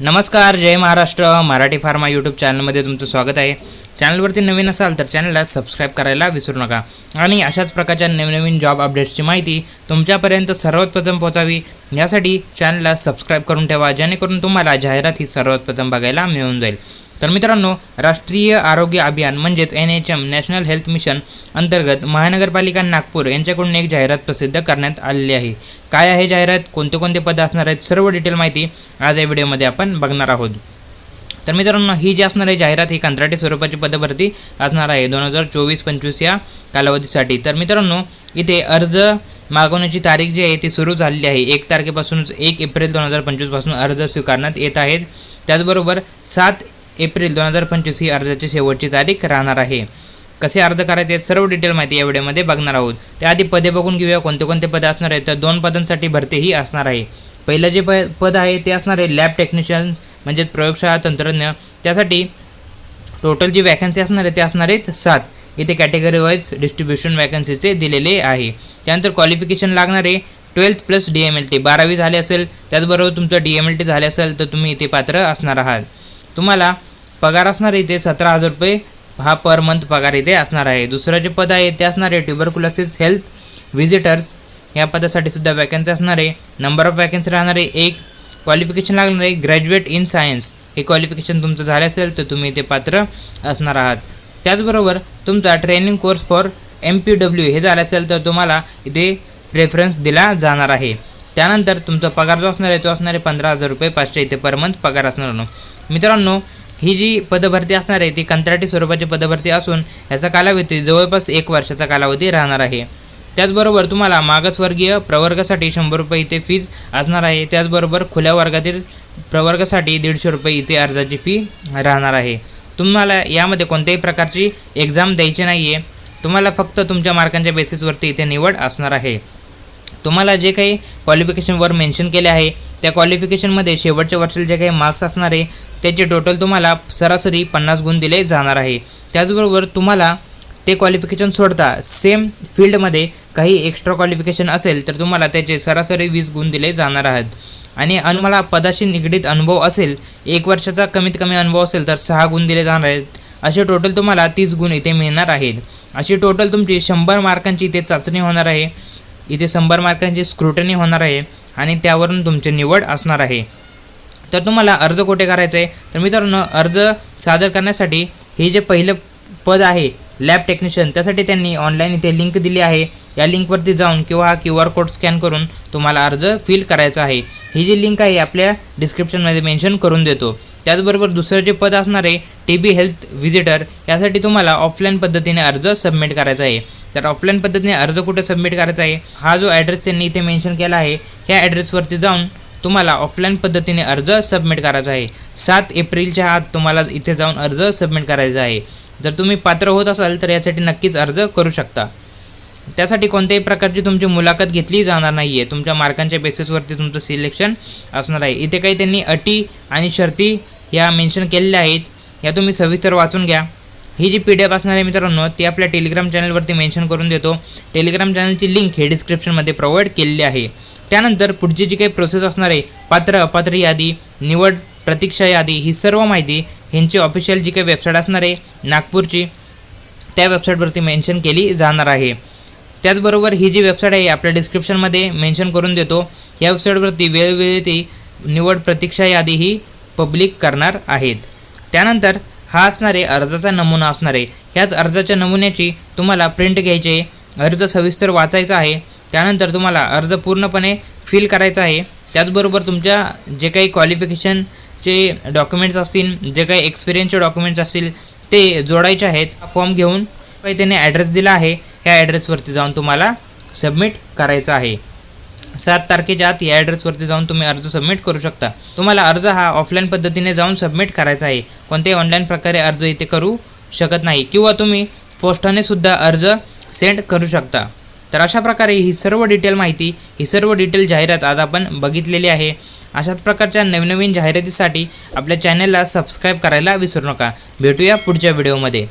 नमस्कार जय Maharashtra Marathi pharma YouTube चॅनलमध्ये तुमचं स्वागत आहे. चॅनलवरती नवीन असाल तर चॅनलला सबस्क्राईब करायला विसरू नका. आणि अशाच प्रकारच्या नवनवीन जॉब अपडेट्सची माहिती तुमच्यापर्यंत सर्वात प्रथम पोहोचावी. यासाठी चॅनलला सबस्क्राईब करून ठेवा जेणेकरून तुम्हाला जाहिरात ही सर्वात प्रथम बघायला मिळून जाईल. तर मित्रांनो राष्ट्रीय आरोग्य अभियान म्हणजेच N H M national health mission अंतर्गत महानगरपालिका नागपूर यांच्याकडून एक जाहिरात प्रसिद्ध करण्यात आलेली आहे. काय आहे जाहिरात? कोणते कोणते पद असणार आहेत? सर्व डिटेल माहिती आज या व्हिडिओमध्ये आपण बघणार आहोत. तर मित्रांनो ही जी असणार आहे जाहिरात ही कंत्राटी स्वरूपाची पदभरती असणार आहे दोन हजार चोवीस पंचवीस या कालावधीसाठी. तर मित्रांनो इथे अर्ज मागवण्याची तारीख जी आहे ती सुरू झालेली आहे. एक तारखेपासूनच एक एप्रिल दोन हजार पंचवीसपासून अर्ज स्वीकारण्यात येत आहेत. त्याचबरोबर सात एप्रिल दोन हजार पंचवीस ही अर्जाची शेवटची तारीख राहणार आहे. कसे अर्ज करायचे सर्व डिटेल माहिती या व्हिडिओमध्ये बघणार आहोत. त्याआधी पदे बघून घेऊया. कोणते कोणते पदे असणार आहेत? तर दोन पदांसाठी भरतीही असणार आहे. पहिलं जे प पद आहे ते असणार आहे लॅब टेक्निशियन म्हणजेच प्रयोगशाळा तंत्रज्ञ. त्यासाठी टोटल जी वॅकन्सी असणार आहे ते असणार आहेत सात. इथे कॅटेगरी वाईज डिस्ट्रीब्युशन वॅकन्सीचे दिलेले आहे. त्यानंतर क्वालिफिकेशन लागणारे twelfth plus D M L T बारावी झाले असेल त्याचबरोबर तुमचं डी एम एल टी झाले असेल तर तुम्ही इथे पात्र असणार आहात. तुम्हाला पगार असणार इथे सतरा हजार रुपये. हा पर मंथ पगार इथे असणार आहे. दुसरं जे पद आहे ते असणार आहे ट्युबरकुलोसिस हेल्थ व्हिजिटर्स या पदासाठी सुद्धा वॅकन्सी असणार आहे. नंबर ऑफ वॅकन्सी राहणार आहे एक. क्वालिफिकेशन लागणार आहे ग्रॅज्युएट इन सायन्स हे क्वालिफिकेशन तुमचं झालं असेल तर तुम्ही इथे पात्र असणार आहात. त्याचबरोबर तुमचा training course for M P W हे झालं असेल तर तुम्हाला इथे प्रेफरन्स दिला जाणार आहे. त्यानंतर तुमचा पगार जो असणार आहे तो असणार आहे पंधरा हजार रुपये. पाचशे इथे पर मंथ पगार असणार मित्रांनो ही जी पदभरती असणार आहे ती कंत्राटी स्वरूपाची पदभरती असून याचा कालावधी जवळपास एक वर्षाचा कालावधी राहणार आहे. त्याचबरोबर तुम्हाला मागासवर्गीय प्रवर्गासाठी शंभर रुपये इथे फीज असणार आहे. त्याचबरोबर खुल्या वर्गातील प्रवर्गासाठी दीडशे रुपये इथे अर्जाची फी राहणार आहे. तुम्हाला यामध्ये कोणत्याही प्रकारची एक्झाम द्यायची नाही आहे तुम्हाला फक्त तुमच्या मार्कांच्या बेसिसवरती इथे निवड असणार आहे. तुम्हाला जे काही क्वालिफिकेशनवर मेन्शन केले आहे त्या क्वालिफिकेशनमध्ये शेवटच्या वर्षाला जे काही मार्क्स असणार आहे त्याचे टोटल तुम्हाला सरासरी पन्नास गुण दिले जाणार आहे. त्याचबरोबर तुम्हाला ते क्वालिफिकेशन सोडता सेम फील्डमध्ये काही एक्स्ट्रा क्वालिफिकेशन असेल तर तुम्हाला त्याचे सरासरी वीस गुण दिले जाणार आहेत. आणि अन मला पदाशी निगडीत अनुभव असेल एक वर्षाचा कमीत कमी अनुभव असेल तर सहा गुण दिले जाणार आहेत. असे टोटल तुम्हाला तीस गुण इथे मिळणार आहेत. अशी टोटल तुमची शंभर मार्कांची इथे चाचणी होणार आहे. इथे शंभर मार्कांची स्क्रुटनी होणार आहे. आणि त्यावरून तुमची निवड असणार आहे. तर तुम्हाला अर्ज कुठे करायचा आहे तर मित्रांनो अर्ज सादर करण्यासाठी हे जे पहिलं पद आहे लॅब टेक्निशियन त्यासाठी त्यांनी ऑनलाईन इथे लिंक दिली आहे. या लिंकवरती जाऊन किंवा हा क्यू आर कोड स्कॅन करून तुम्हाला अर्ज फिल करायचा आहे. ही जी लिंक आहे आपल्या डिस्क्रिप्शनमध्ये मेन्शन करून देतो. त्याचबरोबर दुसरं जे पद असणार आहे टी बी हेल्थ व्हिजिटर यासाठी तुम्हाला ऑफलाईन पद्धतीने अर्ज सबमिट करायचा आहे. तर ऑफलाईन पद्धतीने अर्ज कुठे सबमिट करायचा आहे? हा जो ॲड्रेस त्यांनी इथे मेन्शन केला आहे ह्या ॲड्रेसवरती जाऊन तुम्हाला ऑफलाईन पद्धतीने अर्ज सबमिट करायचा आहे. सात एप्रिलच्या आत तुम्हाला इथे जाऊन अर्ज सबमिट करायचा आहे. जर तुम्ही पात्र होत असाल तर यासाठी नक्कीच अर्ज करू शकता. त्यासाठी कोणत्याही प्रकारची तुमची मुलाखत घेतली जाणार नाही आहे तुमच्या मार्कांच्या बेसिसवरती तुमचं सिलेक्शन असणार आहे. इथे काही त्यांनी अटी आणि शर्ती या मेन्शन केलेल्या आहेत या तुम्ही सविस्तर वाचून घ्या. ही जी पी डी एफ असणार आहे मित्रांनो ती आपल्या टेलिग्राम चॅनलवरती मेन्शन करून देतो. टेलिग्राम चॅनलची लिंक हे डिस्क्रिप्शनमध्ये प्रोव्हाइड केलेली आहे. त्यानंतर पुढची जी काही प्रोसेस असणार आहे पात्र अपात्र यादी निवड प्रतीक्षा यादी ही सर्व माहिती ह्यांची ऑफिशियल जी काही वेबसाईट असणार आहे नागपूरची त्या वेबसाईटवरती मेन्शन केली जाणार आहे. त्याचबरोबर ही जी वेबसाईट आहे आपल्या डिस्क्रिप्शनमध्ये मेन्शन करून देतो. या वेबसाईटवरती वेळोवेळी ती निवड प्रतीक्षा यादी ही पब्लिक करणार आहेत. त्यानंतर हा असणारे अर्जाचा नमुना असणारे ह्याच अर्जाच्या नमुन्याची तुम्हाला प्रिंट घ्यायची अर्ज सविस्तर वाचायचा आहे. त्यानंतर तुम्हाला अर्ज पूर्णपणे फिल करायचा आहे. त्याचबरोबर तुमच्या जे काही क्वालिफिकेशनचे डॉक्युमेंट्स असतील जे काही एक्सपिरियन्सचे डॉक्युमेंट्स असतील ते जोडायचे आहेत. फॉर्म घेऊन त्याने ॲड्रेस दिला आहे. ह्या ॲड्रेसवरती जाऊन तुम्हाला सबमिट करायचं आहे. सात तारखेच्या आत या ॲड्रेसवरती जाऊन तुम्ही अर्ज सबमिट करू शकता. तुम्हाला अर्ज हा ऑफलाईन पद्धतीने जाऊन सबमिट करायचा आहे. कोणत्याही ऑनलाईन प्रकारे अर्ज इथे करू शकत नाही किंवा तुम्ही पोस्टाने सुद्धा अर्ज सेंड करू शकता. तर अशा प्रकारे ही सर्व डिटेल माहिती ही सर्व डिटेल जाहिरात आज आपण बघितलेली आहे. अशाच प्रकारच्या नवनवीन जाहिरातीसाठी आपल्या चॅनलला सबस्क्राईब करायला विसरू नका. भेटूया पुढच्या व्हिडिओमध्ये